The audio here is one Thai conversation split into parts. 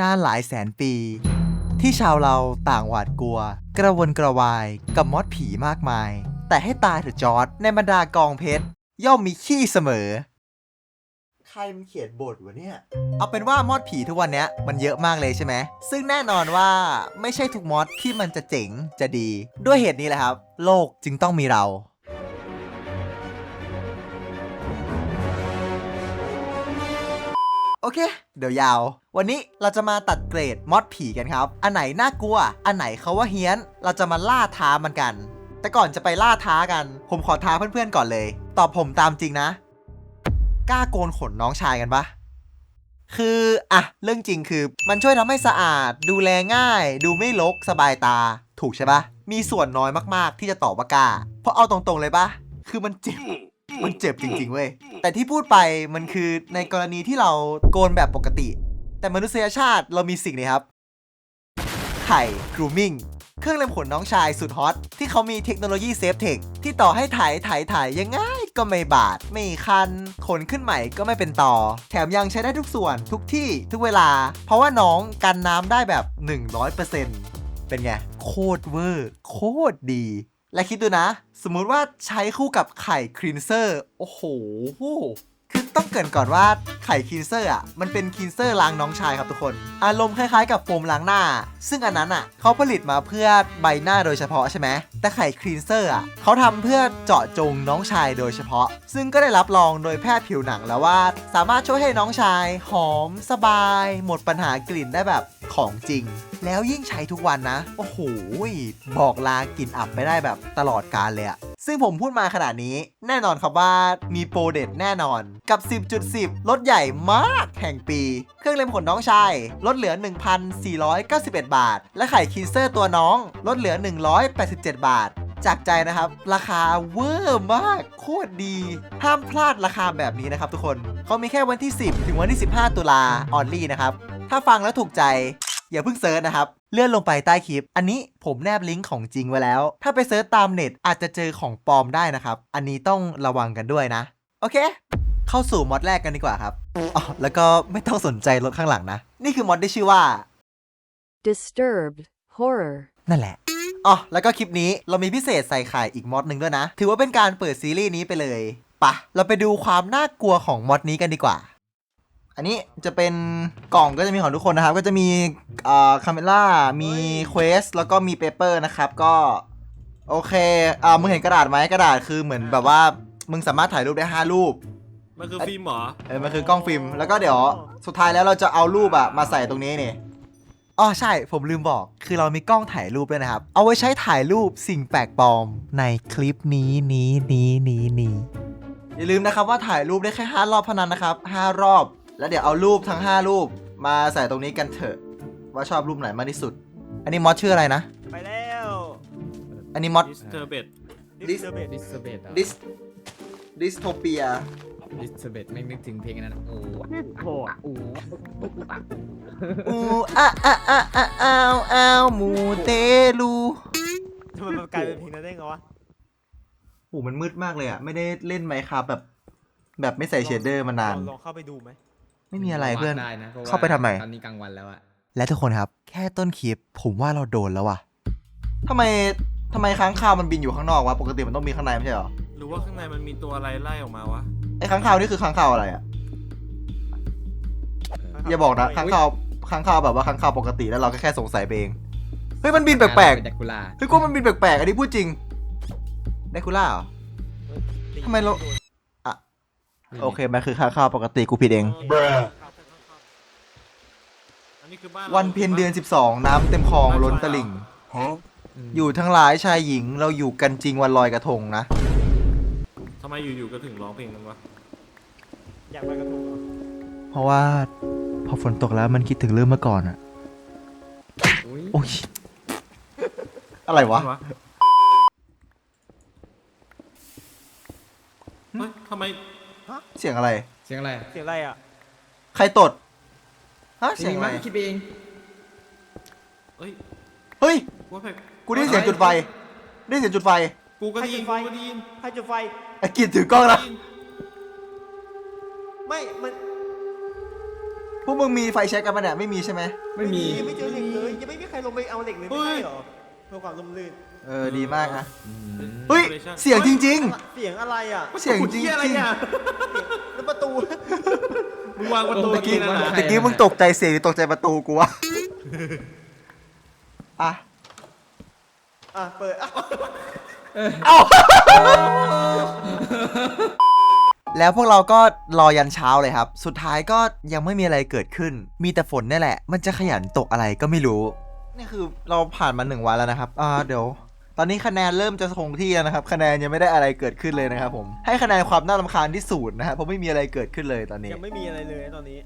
นานหลายแสนปี ที่ชาวเราต่างหวาดกลัว กระวนกระวายกับมอดผีมากมาย แต่ให้ตายเถอะจอร์ดในบรรดากองเพชร ย่อมมีขี้เสมอ ใครมันเขียนบทวะเนี่ย เอาเป็นว่ามอดผีทุกวันเนี้ยมันเยอะมากเลยใช่ไหม ซึ่งแน่นอนว่าไม่ใช่ทุกมอดที่มันจะเจ๋งจะดี ด้วยเหตุนี้แหละครับ โลกจึงต้องมีเรา โอเค เดี๋ยวยาว วันนี้เราจะมาตัดเกรดมอดผีกันครับ อันไหนน่ากลัว อันไหนเขาว่าเฮี้ยน เราจะมาล่าท้ามันกัน แต่ก่อนจะไปล่าท้ากัน ผมขอท้าเพื่อนๆก่อนเลย ตอบผมตามจริงนะ กล้าโกนขนน้องชายกันปะคืออะเรื่องจริงคือ มันช่วยทำให้สะอาด ดูแลง่าย ดูไม่รกสบายตา ถูกใช่ปะมีส่วนน้อยมากๆ ที่จะตอบว่ากล้า เพราะเอาตรงๆเลยปะคือมันเจ็บมันเจ็บจริงๆเว้ยแต่ที่พูดไปมันคือในกรณีที่เราโกนแบบปกติ แต่มนุษยชาติเรามีสิ่งนี้ครับ ไข่ grooming เครื่องเล็มขนน้องชายสุดฮอต ที่เขามีเทคโนโลยีเซฟเทคที่ต่อให้ถ่ายถ่ายถ่ายยังไงก็ไม่บาด ไม่คัน ขนขึ้นใหม่ก็ไม่เป็นต่อ แถมยังใช้ได้ทุกส่วนทุกที่ทุกเวลา เพราะว่าน้องกันน้ำได้แบบ 100%เป็นไง โคตรเวอร์ โคตรดี และคิดดูนะ สมมุติว่าใช้คู่กับไข่คลีนเซอร์ โอ้โห ต้องเกรินก่อนว่าไข่คลีนเซอร์อะมันเป็นคลีนเซอร์ล้างน้องชายครับทุกคน อารมณ์คล้ายๆ กับโฟมล้างหน้า ซึ่งอันนั้นอะเขาผลิตมาเพื่อใบหน้าโดยเฉพาะใช่ไหม แต่ไข่คลีนเซอร์อะเขาทำเพื่อเจาะจงน้องชายโดยเฉพาะ ซึ่งก็ได้รับรองโดยแพทย์ผิวหนังแล้วว่า สามารถช่วยให้น้องชายหอมสบาย หมดปัญหากลิ่นได้แบบของจริง แล้วยิ่งใช้ทุกวันนะ โอ้โห บอกลากลิ่นอับไปได้แบบตลอดกาลเลยอะซึ่งผมพูดมาขนาดนี้ แน่นอนครับว่ามีโปรเด็ดแน่นอนกับ 10.10 ลดใหญ่มากแห่งปี เครื่องเล็มขนน้องชาย ลดเหลือ 1,491 บาท และไข่คินเซอร์ตัวน้อง ลดเหลือ 187 บาทจากใจนะครับ ราคาเวอร์มากโคตรดี ห้ามพลาดราคาแบบนี้นะครับทุกคนเขามีแค่วันที่ 10 ถึงวันที่ 15 ตุลาออนลี่นะครับ ถ้าฟังแล้วถูกใจ อย่าเพิ่งเซิร์ชนะครับ เลื่อนลงไปใต้คลิป อันนี้ผมแนบลิงก์ของจริงไว้แล้ว ถ้าไปเซิร์ชตามเน็ตอาจจะเจอของปลอมได้นะครับ อันนี้ต้องระวังกันด้วยนะ โอเค เข้าสู่มอดแรกกันดีกว่าครับอ๋อแล้วก็ไม่ต้องสนใจรถข้างหลังนะ นี่คือมอดที่ชื่อว่า Disturbed Horror นั่นแหละ อ๋อแล้วก็คลิปนี้เรามีพิเศษใส่ไข่อีกมอดหนึ่งด้วยนะ ถือว่าเป็นการเปิดซีรีส์นี้ไปเลยปะเราไปดูความน่ากลัวของมอดนี้กันดีกว่า อันนี้จะเป็นกล่องก็จะมีของทุกคนนะครับ ก็จะมีเอ่อคาเมล่ามีเควสแล้วก็มีเปเปอร์นะครับก็โอเคอ่ามึงเห็นกระดาษไหมกระดาษคือเหมือนแบบว่ามึงสามารถถ่ายรูปได้5รูป มันคือฟิล์มเหรอ เออมันคือกล้องฟิล์ม แล้วก็เดี๋ยวสุดท้ายแล้วเราจะเอารูปอะมาใส่ตรงนี้นี่ อ๋อใช่ผมลืมบอกคือเรามีกล้องถ่ายรูปด้วยนะครับ เอาไว้ใช้ถ่ายรูปสิ่งแปลกปลอมในคลิปนี้นี้นี้นี้นี้อย่าลืมนะครับว่าถ่ายรูปได้แค่ 5 รอบเท่านั้นนะครับ5รอบ แล้วเดี๋ยวเอารูปทั้ง 5 รูปมาใส่ตรงนี้กันเถอะ ว่าชอบรูปไหนมากที่สุด อันนี้มอสชื่ออะไรนะ ไปแล้วอันนี้มอสดิสเทอร์เบต Dis- เซอร์เบตดิสเบตดิสดิสโทเปีย ดิสเบตไม่นึกถึงเพลงอันนั้นโอ้โหโอ้โหอูอะอะอะอะอ้าวอ้าวหมูเตลูทำไมมันกลายเป็นเพลงนั้นได้ไงวะโหมันมืดมากเลยอะไม่ได้เล่นไมค์ครับแบบ แบบไม่ใส่เชดเดอร์มานานลองลองเข้าไปดูไหมไม่มีอะไรเพื่อนได้นะพระว่เข้าไปทำไม ตอนนี้กลางวันแล้วอะและทุกคนครับ แค่ต้นคลิป ผมว่าเราโดนแล้วว่ะ ทำไมทำไมค้างคาวมันบินอยู่ข้างนอกวะ ปกติมันต้องมีข้างในไม่ใช่เหรอ หรือว่าข้างในมันมีตัวอะไรไล่ออกมาวะ ไอ้ค้างคาวนี่คือค้างคาวอะไรอะอย่าบอกนะค้างคาวค้างคาวแบบว่าค้างคาวปกติแล้วเราก็แค่สงสัยไปเองเฮ้ยมันบินแปลกๆแดกกูล่าๆเฮ้ยกูมันบินแปลกๆอันนี้พูดจริงไดคูล่าเหรอทำไมเราโอเคมันคือค้างคาวปกติกูผิดเองอันนี้คือบ้านวันเพ็ญเดือน12น้ำเต็มคลองล้นตลิ่งมอยู่ทั้งหลายชายหญิงเราอยู่กันจริงวันลอยกระทงนะ ทำไมอยู่ๆก็ถึงร้องเพลงนั้นวะ อยากไปกระทงเหรอเพราะว่าพอฝนตกแล้วมันคิดถึงเรื่องเมื่อก่อนอะอุ้ยโอ้ยอะไรวะ วะเฮ้ยทำไมเสียงอะไร เสียงอะไรเสียงอะไรอะใครตดฮะเสียงอะไรคิดเองเอ้ยเฮ้ย ว่าแปลกกูได้ยินเสียงจุดไฟได้ยินเสียงจุดไฟ กูก็ได้ยินใครกูจุดไฟก็ได้ยินให้จุดไฟ ไอ้กิดถือกล้องนะไม่ มันพวกมึงมีไฟแช็กกันปะเนี่ยไม่มีใช่ไหมไม่มีไม่เจอเหล็กเลยยังไม่มีใครลงไปเอาเหล็กเลยไม่ใช่เหรอเพื่อความร่มรื่นเออดีมากนะอืมเฮ้ย เสียงจริง เสียงอะไรอะๆ เสียงจริงเหี้ยอะไรๆอะแล้วประตู มึงวางประตูตะกี้นี่นะนะตะกี้มึงตกใจเสียงหรือตกใจประตูกูวะอะ อะ เปิดอะ เอาแล้วพวกเราก็รอยันเช้าเลยครับ สุดท้ายก็ยังไม่มีอะไรเกิดขึ้น มีแต่ฝนนี่แหละ มันจะขยันตกอะไรก็ไม่รู้ นี่คือเราผ่านมาหนึ่งวันแล้วนะครับ อ่าเดี๋ยว ตอนนี้คะแนนเริ่มจะคงที่แล้วนะครับ คะแนนยังไม่ได้อะไรเกิดขึ้นเลยนะครับผม ให้คะแนนความน่ารำคาญที่ศูนย์นะครับเพราะไม่มีอะไรเกิดขึ้นเลยตอนนี้ ยังไม่มีอะไรเลยตอนนี้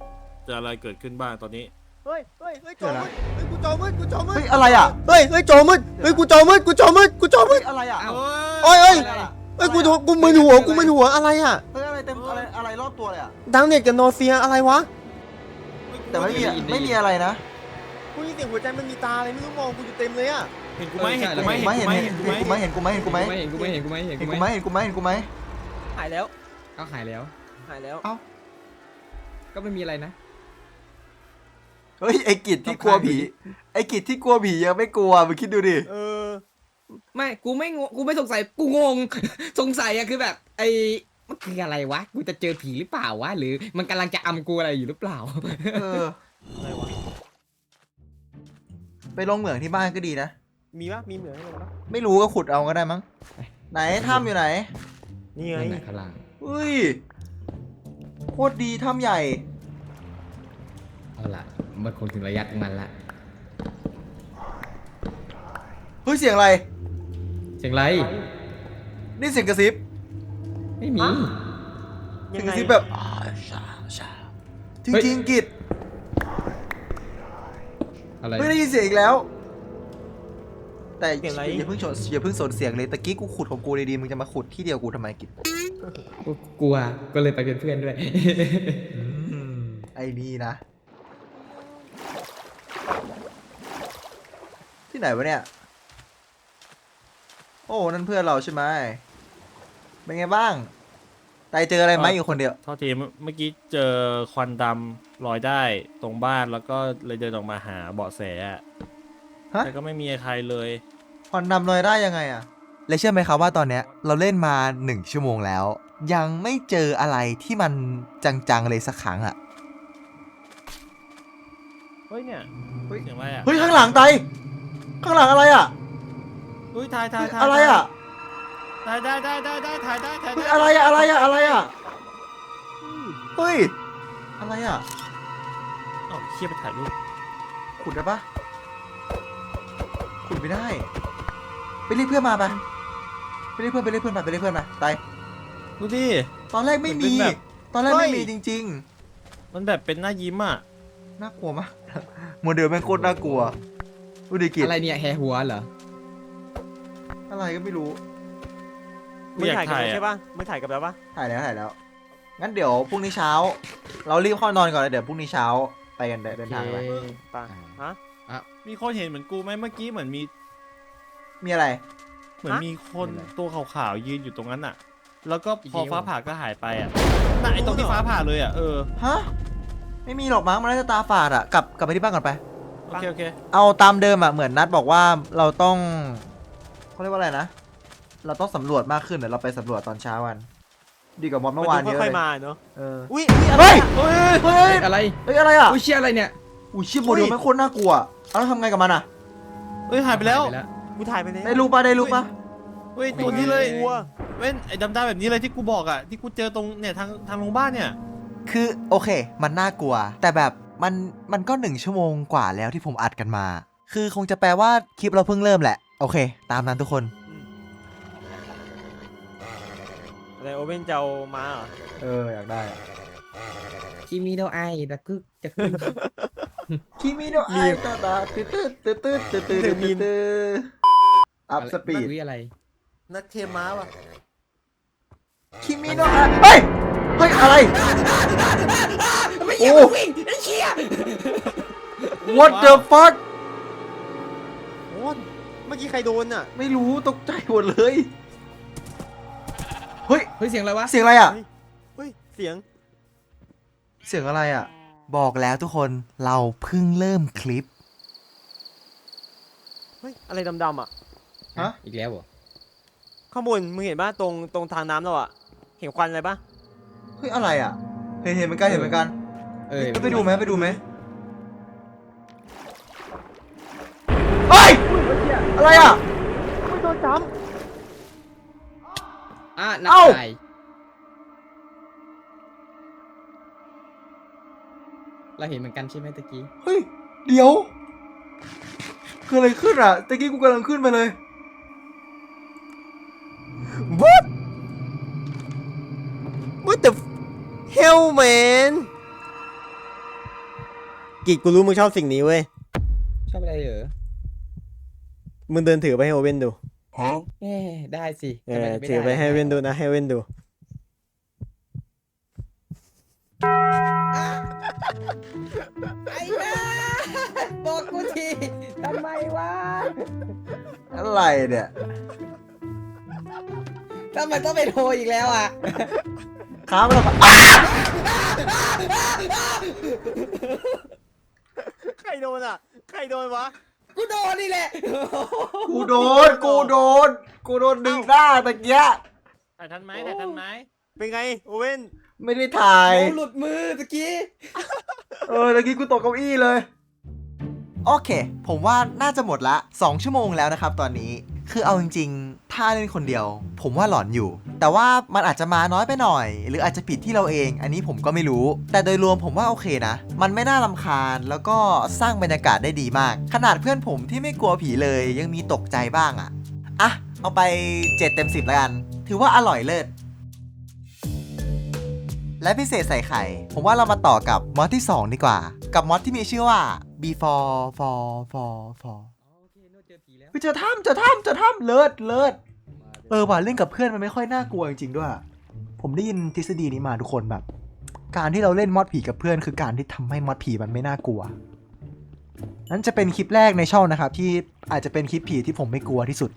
จะอะไรเกิดขึ้นบ้างตอนนี้ เฮ้ยเฮ้ยเฮ้ยจเดี๋อยวนะมืดเฮ้ยกูจอมืดกูจอมืดเฮ้ยอะไรอะเฮ้ยเฮ้ยจอมืดเฮ้ยกูจอมืดกูจอมืดกูจอมืเฮ้ดยอะไรอะเอ้าโอ้ยเอ้ยอะไรอะเฮ้ยกูโดนกูมึนหัวกูมึนหัวอะไรอะเฮ้ยอะไรเต็มอะไรอะไรรอบตัวเลยอะดังเน็ตกับโนเซียอะไรวะแต่ไม่มีอะไม่มีอะไรนะกูยินเสียงหัวใจมันมีตาอะไรไม่รู้มองกูอยู่เต็มเลยอะเห็นกูไหมเออเห็นใช่กูไหมไม่เห็เห็นนกูเห็นไหมเห็นกูไหมเห็นกูไหมเห็นกูไหมไม่เห็นกูไม่เห็นกูไม่เห็นเห็นกูกูไหมไม่เห็นกูไหมเห็นกูไหมหายแล้วก็หายแล้วหายแล้วก็ไม่มีอะไรนะ เฮ้ยไอ้กิจที่กลัวผี ไอ้กิจที่กลัวผียังไม่กลัวมึงคิดดูดิเออ ไม่กูไม่งงกูไม่สงสัยกูงง สงสัยอะคือแบบ ไอ้มันคืออะไรวะ กูจะเจอผีหรือเปล่าวะ หรือมันกำลังจะอำกูอะไรอยู่หรือเปล่า เออ อะไรวะ ไปลงเหมืองที่บ้านก็ดีนะ มีปะมีเหมือนอะไรปะไม่รู้ก็ขุดเอาก็ได้มั้ง ไหนถ้ำอยู่ไหนนี่ไง นั่นแหละข้างล่างเฮ้ยโคตรดีถ้ำใหญ่ เอาล่ะ มันคงถึงระยะตรงนั้นละเฮ้ยเสียงอะไร เสียงไร นี่เสียงกระซิบไม่มี เสียัยงงกไงระซิบแบบจเฮ้ยริงๆกิจอะไรไม่ได้ยินเสียงอีกแล้ว แต่เสียงอะไร อย่าเพิ่งชนอย่าเพิ่งสนเสียงเลยตะกี้กูขุดของกูดีๆมึงจะมาขุดที่เดียวกูทำไมกิจกูกลัว ก็เลยไปเป็นเพื่อนด้วย ไอ้นี่นะ ที่ไหนวะเนี่ย โอ้ นั่นเพื่อนเราใช่ไหมเป็นไงบ้างไตเจออะไรไหมอยู่คนเดียว เท่าทีเมื่อเมื่อกี้เจอควันดำลอยได้ตรงบ้านแล้วก็เลยเดินออกมาหาเบาะแสอะฮะ แต่ก็ไม่มีใครเลยควันดำลอยได้ยังไงอะและเชื่อไหมครับว่าตอนเนี้ยเราเล่นมาหนึ่งชั่วโมงแล้ว ยังไม่เจออะไรที่มันจังๆเลยสักครั้งอะเฮ้ยเนี่ยเฮ้ย เสียงอะไรอะเฮ้ยข้างหลังไต ข้างหลังอะไรอะเฮ้ยถ่ายถ่ายเฮ้ยถ่ายอะไรอะถ่ายได้ได้ได้ได้ถ่ายได้ถ่ายเฮ้ยได้อะไรอะอะไรอะอะไรอะเฮ้ยอะไรอะเอ้าเคียไปถ่ายรูปขุดได้ปะขุดไม่ได้ ไปเรียกเพื่อนมาไปไปเรียกเพื่อนไปเรียกเพื่อนมาไปเรียกเพื่อนมาไตดูดิตอนแรกไม่มีมันเป็นแบบตอนแรกไม่เฮ้ยมีจริงมันแบบเป็นหน้ายิ้มอะๆน่ากลัวมากโมเดลแม่งโคตรน่ากลัว ดูดิกิจอะไรเนี่ยแฮหัวเหรออะไรก็ไม่รู้ มึงถ่ายกันถ่ายแล้วอะใช่ปะมึงถ่ายกับแล้วปะถ่ายแล้วถ่ายแล้ว งั้นเดี๋ยวพรุ่งนี้เช้า เรารีบเข้านอนก่อนเลยเดี๋ยวพรุ่งนี้เช้าไปกันเดินทางไปโอเคปะฮะมีคนเห็นเหมือนกูไหมเมื่อกี้เหมือนมี มีอะไร เหมือนมีคนตัวขาวๆยืนอยู่ตรงนั้นอะ แล้วก็พออีกแล้วฟ้าผ่าก็หายไปอะน่ะไอตรงที่ฟ้าผ่าเลยอะเออ ฮะ ไม่มีหรอกมั้งมันน่าจะตาฝาดอะกลับกลับไปที่บ้านก่อนไป โอเคโอเคเอาตามเดิมอะเหมือนนัดบอกว่าเราต้องเขาเรียกว่าอะไรนะ เราต้องสำรวจมากขึ้นเดี๋ยวเราไปสำรวจตอนเช้าวัน ดีกว่ามอดเมื่อวานเยอะค่เลอยยๆมาเนาะเอออุ้ยอุ้ยอะไรเฮ้ยอะเฮ้ยเฮ้ยอะไรเฮ้ยอะไรอะอุ้ยเชี่ยอะไรเนี่ยอุ้ยชิบโมเดลแม่งโคตรน่ากลัวเอาแล้วทำไงกับมันอะเฮ้ยหายไปแล้วหายกูถ่ายไปแล้วได้รูปปะได้รูปปะเฮ้ยตัวนี้เลยกลัวเว้นไอ้ดำๆแบบนี้เลยที่กูบอกอะที่กูเจอตรงเนี่ยทางทางโรงพยาบาลเนี่ย คือโอเค มันน่ากลัว แต่แบบ มันมันก็หนึ่งชั่วโมงกว่าแล้วที่ผมอัดกันมา คือคงจะแปลว่าคลิปเราเพิ่งเริ่มแหละ โอเค ตามนั้นทุกคน อะไรโอเว่นจะเอามาเหรอเอออยากได้คิมิโนไอตะกึกตะกึก คิมิโนะไอตาตาตืดตืดตืดตืดตืดตืดตืดตืดอัพสปีดอุ้ยอะไร นักเคม้าว่ะ คิมิโนะไอเฮ้ย เฮ้ยอะไรโอ้ What the fuck โอ้เมื่อกี้ใครโดนอะ ไม่รู้ตกใจหมดเลย เฮ้ย เฮ้ยเสียงอะไรวะ เสียงอะไรอะเฮ้ยเฮ้ย เสียง เสียงอะไรอะ บอกแล้วทุกคนเราเพิ่งเริ่มคลิป เฮ้ย อะไรดำๆอะ ฮะ อีกแล้วเหรอข้างบนมึงเห็นป่ะตรงตรงทางน้ำเราอะ เห็นควันอะไรป่ะ เฮ้ยอะไรอะ เห็นเห็นเหมือนกันเห็นเหมือนกันเออไปดูไหมไปดูไหมเฮ้ยอะไรอะไม่โดนจอะนักเอ้าไก่เราเห็นเหมือนกันใช่ไหมตะกี้ เฮ้ย เดี๋ยว คืออะไรขึ้นอะ ตะกี้กูกำลังขึ้นมาเลย hell man กิจกูรู้มึงชอบสิ่งนี้เว้ย ชอบอะไรเหรอมึงเดินถือไปให้โอเว่นดูเอ๊ะได้สิเอทำมอจะม่ถือไปด้ให้โอเว่นดูนะ ให้โอเว่นดู ไอ้แม่บอกกูทีทำไมวะอะไรเนี่ยทำไมต้องไปโทรอีกแล้วอะ ค้างแล้วก็ใครโดนอะ ใครโดนวะ กูโดนนี่แหละ กูโดน กูโดน กูโดนดึงหน้าตะเกียถ่ายทันไหมถ่ายทันไหมเป็นไงโอเว่นไม่ได้ถ่ายเราหลุดมือตะกี้ เออตะกี้กูตกเก้าอี้เลย โอเค ผมว่าน่าจะหมดละ 2 ชั่วโมงแล้วนะครับตอนนี้ คือเอาจริงๆ ถ้าเล่นคนเดียว ผมว่าหลอนอยู่ แต่ว่ามันอาจจะมาน้อยไปหน่อย หรืออาจจะผิดที่เราเอง อันนี้ผมก็ไม่รู้ แต่โดยรวมผมว่าโอเคนะ มันไม่น่ารำคาญ แล้วก็สร้างบรรยากาศได้ดีมาก ขนาดเพื่อนผมที่ไม่กลัวผีเลย ยังมีตกใจบ้างอะอะ เอาไป 7 เต็ม 10แล้วกัน ถือว่าอร่อยเลิศ และพิเศษใส่ไข่ ผมว่าเรามาต่อกับมอดที่ 2 ดีกว่า กับมอดที่มีชื่อว่า before for for for เคโน้ตเจอผีแล้วเฮ้ยเจอถ้ำเจอถ้ำเจอถ้ำเลิศเลิศเออว่ะเล่นกับเพื่อนมันไม่ค่อยน่ากลัวจริงๆด้วย ผมได้ยินทฤษฎีนี้มาทุกคนแบบ การที่เราเล่นมอดผีกับเพื่อน คือการที่ทำให้มอดผีมันไม่น่ากลัวนั่นจะเป็นคลิปแรกในช่องนะครับ ที่อาจจะเป็นคลิปผีที่ผมไม่กลัวที่สุด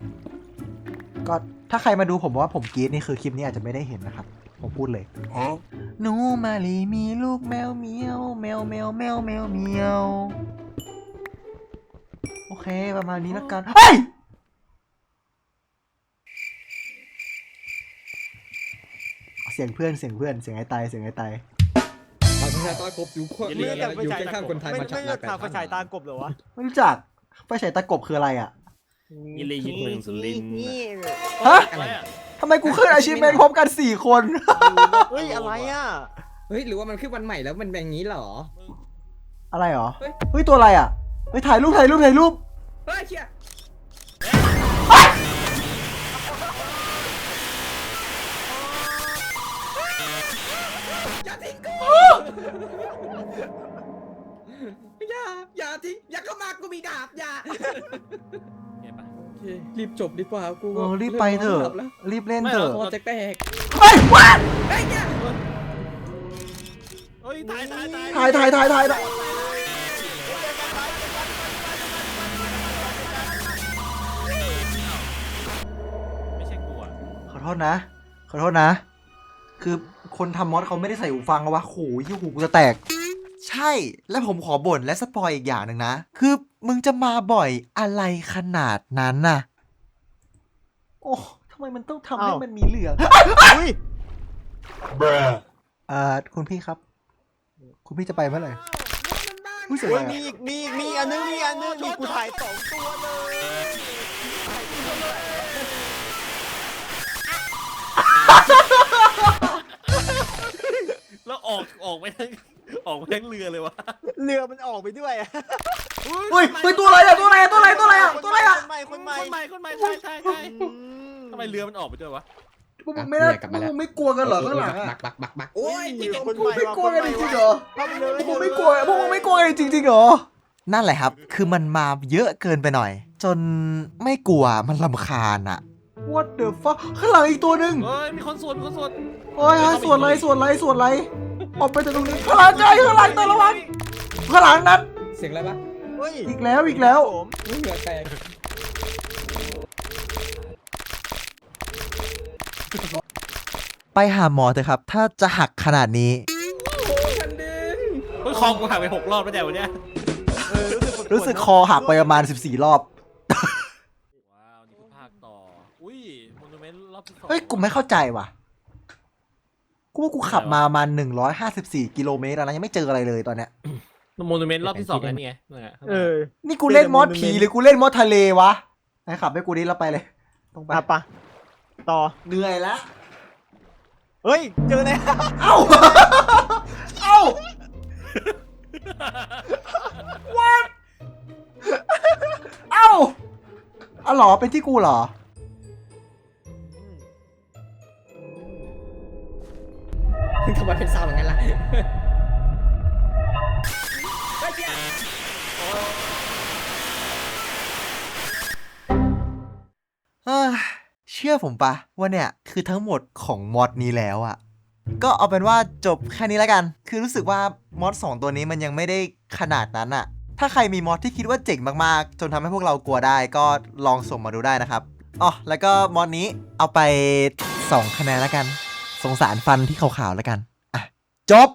ก็ถ้าใครมาดูผมว่าผมกรี๊ดนี่คือคลิปนี้อาจจะไม่ได้เห็นนะครับ ผมพูดเลยหนูมาลีมีลูกแมวเมียวแมวแมวแมวแมวเมียวโอ เค ประมาณนี้แล้วกันเฮ้ยเสียงเพื่อนเสียงเพื่อนเสียงไอ้ตายเสียงไอ้ตายบางประชากรกบอยู่ขั้วอย่าเรืลือมและอยู่ข้างๆคนไทยไม่มาจากไม่หลาเลืยอกทางไฟฉายตากบเหรอวะไม่รู้จักไฟฉายตะกบคืออะไรอะยิลียิงเมืองสุรินทร์นี่ฮะอะไรอะทำไมกูขึ้นอาชีพเมนพร้อมกัน4คนเฮ้ยอะไรอะเฮ้ยหรือว่ามันคือวันใหม่แล้วมันแบบนี้เหรอ อะไรหรอเฮ้ยเฮ้ยตัวอะไรอะไปถ่ายรูปถ่ายรูปถ่ายรูป เฮ้ยเชี่ยอย่าทิ้งกูอย่าอย่าทิ้งอย่าเข้ามากูมีดาบอย่าเห็นปะโอเครีบจบดีกว่ากูเออรีบไปเถอะ ริ่มนนหลับแล้วรีบเล่นไม่เถหรอะอกคอจะแตกเฮ้ยว้าเฮ้ยเนี่ยเฮ้ยถ่ายถ่ายถ่ายถ่ายถ่ายถ่ายถ่ายถ่าย โทษนะ ขอโทษนะ คือคนทำมอสเขาไม่ได้ใส่หูฟังเอาวะโหยี่หูกูจะแตก ใช่ และผมขอบ่นและสปอยอีกอย่างหนึ่งนะ คือมึงจะมาบ่อยอะไรขนาดนั้นน่ะ โอ้ทำไมมันต้องทำให้อ้าวมันมีเหลืองอุ้ยเอ่อคุณพี่ครับ คุณพี่จะไปเมื่อไหร่อุ้ยเสียเฮ้ยดายมีอะ อีกมีอีกมีอีกอันนึงมีอีกอันนึงมีกูถ่ายสองตัวเลย ออกออกไปทั้งออกไปทั้งเรือเลยวะเรือมันออกไปด้วยอะเฮ้ยเฮ้ยตัวอะไรอะตัวอะไรอะตัวอะไรตัวอะไรอะตัวอะไรอะคนใหม่คนใหม่คนใหม่คนใหม่ใช่ใช่ใช่อืมทำไมเรือมันออกไปด้วยวะพวกมึงไม่ได้พวกมึงไม่กลัวกันเหรอข้างหลังอะบักบักบักบักโอ้ยมีติดคนพวกใหมึงม่ไม่กลัวกันจริงๆเหรอเข้าไปเลยพวกมึงไม่กลัวพวกมึงไม่กลัวกันจริงๆเหรอ นั่นแหละครับ คือมันมาเยอะเกินไปหน่อย จนไม่กลัวมันลำคาญอะ What the fuck ข้างหลังอีกตัวหนึ่งเฮ้ยมีคนสวนมีคนสวน โอ้ยเฮ้ยส่วนไรส่วนไรส่วนไร ออกไปจากตรงนี้ข้างหลังใจข้างหลังแต่ละวันข้างหลังนั้น เสียงอะไรปะเฮ้ยอีกแล้วอีกแล้ว ผมอุ้ยเหงื่อแตกไปหาหมอเถอะครับ ถ้าจะหักขนาดนี้โอ้ยคันดินเฮ้ยคอกูหักไปหกรอบแล้วแต่วันเนี้ยเออรู้สึกปวดๆรู้สึกคอหักไปประมาณ 14 รอบ ว้าว นี่คือภาคต่อ อุ้ยมอนูเมนต์รอบที่สองเฮ้ยกูไม่เข้าใจว่ะ กูว่ากูขับมาประมาณ154กิโลเมตรแล้วนะยังไม่เจออะไรเลยตอนเนี้ยมอนูเมนต์รอบที่สองนั่นไงนั่นไงข้างหเอน้าอนี่กูเล่นมอสผี Monument หรือกูเล่นมอสทะเลวะไหนขับให้กูดิเราไปเลยตรงไปปะปะต่อ เหนื่อยแล้ว เฮ้ย เจอแล้ว เอ้า เอ้า what เอ้าอ๋อเหรอเป็นที่กูเหรอ ทำไมเป็นซาวด์อย่างนั้นล่ะเอ้ยเชื่อผมปะว่าเนี่ยคือทั้งหมดของมอดนี้แล้วอะก็เอาเป็นว่าจบแค่นี้แล้วกัน คือรู้สึกว่ามอด2ตัวนี้มันยังไม่ได้ขนาดนั้นอะถ้าใครมีมอดที่คิดว่าเจ๋งมากๆ จนทำให้พวกเรากลัวได้ก็ลองส่งมาดูได้นะครับอ๋อแล้วก็มอดนี้เอาไป 2 คะแนนแล้วกัน สงสารฟันที่ขาวๆแล้วกัน อะ จบ